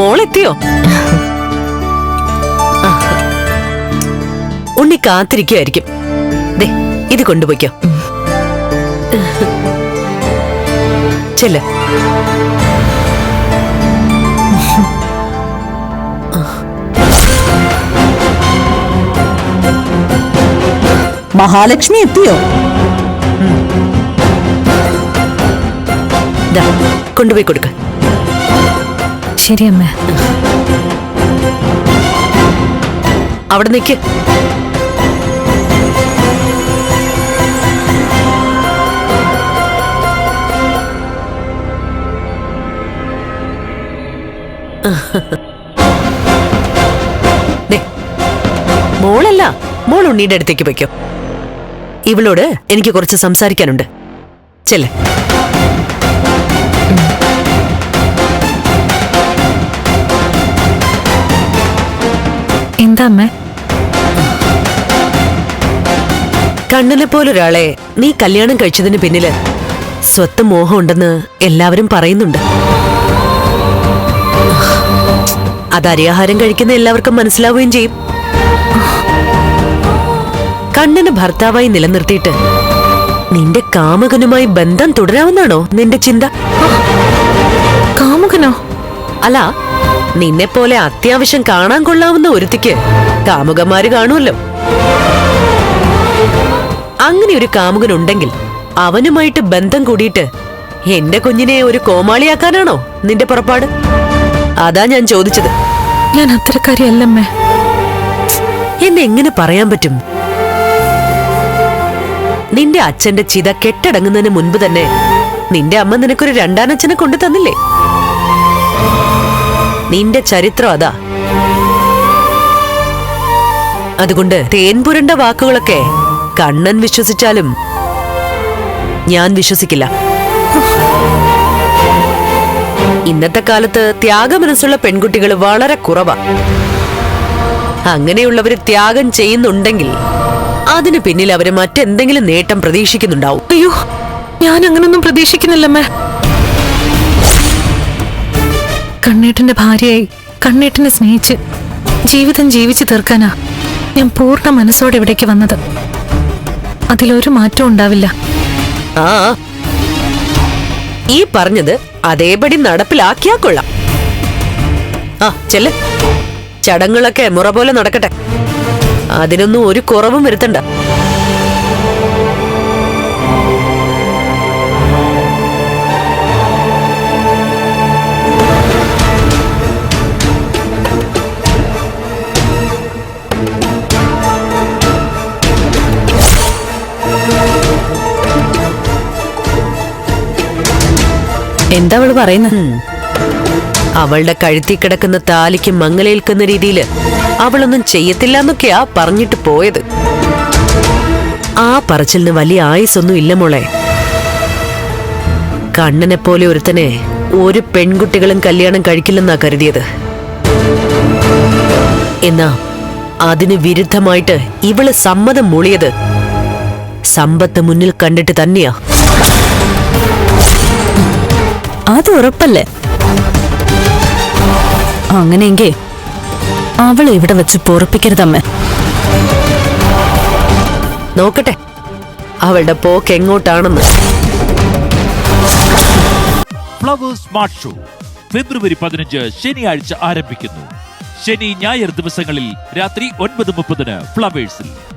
മോളെത്തിയോ. ഉണ്ണി കാത്തിരിക്കുമായിരിക്കും ദേ ഇത് കൊണ്ടുപോയിക്കോ. ചെല്ല. മഹാലക്ഷ്മി എത്തിയോ? കൊണ്ടുപോയി കൊടുക്ക. ശരി അവിടെ നിൽക്ക് മോളല്ല മോൾ ഉണ്ണിയുടെ അടുത്തേക്ക് വയ്ക്കും ഇവളോട് എനിക്ക് കുറച്ച് സംസാരിക്കാനുണ്ട്. ചെല്ലേ. എന്താ അമ്മേ കണ്ണനെ പോലൊരാളെ നീ കല്യാണം കഴിച്ചതിന് പിന്നിൽ സ്വത്ത് മോഹം ഉണ്ടെന്ന് എല്ലാവരും പറയുന്നുണ്ട്. അത് അരിയാഹാരം കഴിക്കുന്ന എല്ലാവർക്കും മനസ്സിലാവുകയും ചെയ്യും. കണ്ണന് ഭർത്താവായി നിലനിർത്തിയിട്ട് നിന്റെ കാമുകനുമായി ബന്ധം തുടരാമെന്നാണോ നിന്റെ ചിന്ത? കാമുകനോ? അല്ല നിന്നെ പോലെ അത്യാവശ്യം കാണാൻ കൊള്ളാവുന്ന ഒരുത്തിക്ക് കാമുകന്മാര് കാണുമല്ലോ. അങ്ങനെ ഒരു കാമുകനുണ്ടെങ്കിൽ അവനുമായിട്ട് ബന്ധം കൂടിയിട്ട് എന്റെ കുഞ്ഞിനെ ഒരു കോമാളിയാക്കാനാണോ നിന്റെ പുറപ്പാട്? അതാ ഞാൻ ചോദിച്ചത്. ഞാൻ അത്തരക്കാരിയല്ലമ്മേ. എന്നെ എങ്ങനെ പറയാൻ പറ്റും? നിന്റെ അച്ഛന്റെ ചിത കെട്ടടങ്ങുന്നതിന് മുൻപ് തന്നെ നിന്റെ അമ്മ നിനക്കൊരു രണ്ടാനച്ഛനെ കൊണ്ടു തന്നില്ലേ നിന്റെ ചരിത്രം അതാ. അതുകൊണ്ട് തേൻപുരന്റെ വാക്കുകളൊക്കെ കണ്ണൻ വിശ്വസിച്ചാലും ഞാൻ വിശ്വസിക്കില്ല. ഇന്നത്തെ കാലത്ത് ത്യാഗമനസ്സുള്ള പെൺകുട്ടികൾ വളരെ കുറവാ. അങ്ങനെയുള്ളവർ ത്യാഗം ചെയ്യുന്നുണ്ടെങ്കിൽ അതിനു പിന്നിൽ അവർ മറ്റെന്തെങ്കിലും നേട്ടം പ്രതീക്ഷിക്കുന്നുണ്ടാവും. അയ്യോ ഞാൻ അങ്ങനൊന്നും പ്രതീക്ഷിക്കുന്നില്ലമ്മേ കണ്ണേട്ടന്റെ ഭാര്യയായി കണ്ണേട്ടനെ സ്നേഹിച്ച് ജീവിതം ജീവിച്ചു തീർക്കാനാ ഞാൻ പൂർണ മനസ്സോടെ ഇവിടേക്ക് വന്നത്. അതിലൊരു മാറ്റം ഉണ്ടാവില്ല. ആ. ഈ പറഞ്ഞത് അതേപടി നടപ്പിലാക്കിയാ കൊള്ളാം. ആ ചെല്ല്. ചടങ്ങുകളൊക്കെ മുറ പോലെ നടക്കട്ടെ. അതിനൊന്നും ഒരു കുറവും വരുത്തണ്ട. എന്താ അവൾ പറയുന്നത് അവളുടെ കഴുത്തി കിടക്കുന്ന താലിക്ക് മങ്ങലേൽക്കുന്ന രീതിയിൽ അവളൊന്നും ചെയ്യത്തില്ല എന്നൊക്കെയാ പറഞ്ഞിട്ട് പോയത്. ആ പറച്ചിലിന് വലിയ ആയുസൊന്നും ഇല്ല മോളെ. കണ്ണനെ പോലെ ഒരുത്തനെ ഒരു പെൺകുട്ടികളും കല്യാണം കഴിക്കില്ലെന്നാ കരുതിയത്. എന്നാ അതിന് വിരുദ്ധമായിട്ട് ഇവൾ സമ്മതം മൂളിയത് സമ്പത്ത് മുന്നിൽ കണ്ടിട്ട് തന്നെയാ. അത് ഉറപ്പല്ലേ? അങ്ങനെയെങ്കിൽ അവളെ ഇവിടെ വെച്ച് പൊറപ്പിക്കരുതമ്മ. നോക്കട്ടെ. അവളുടെ പോക്ക് എങ്ങോട്ടാണെന്ന്. ഫ്ലവേഴ്സ് സ്മാർട്ട് ഷോ ഫെബ്രുവരി പതിനഞ്ച് ശനിയാഴ്ച ആരംഭിക്കുന്നു. ശനി ഞായർ ദിവസങ്ങളിൽ രാത്രി ഒൻപത് മുപ്പതിന് ഫ്ലവേഴ്സിൽ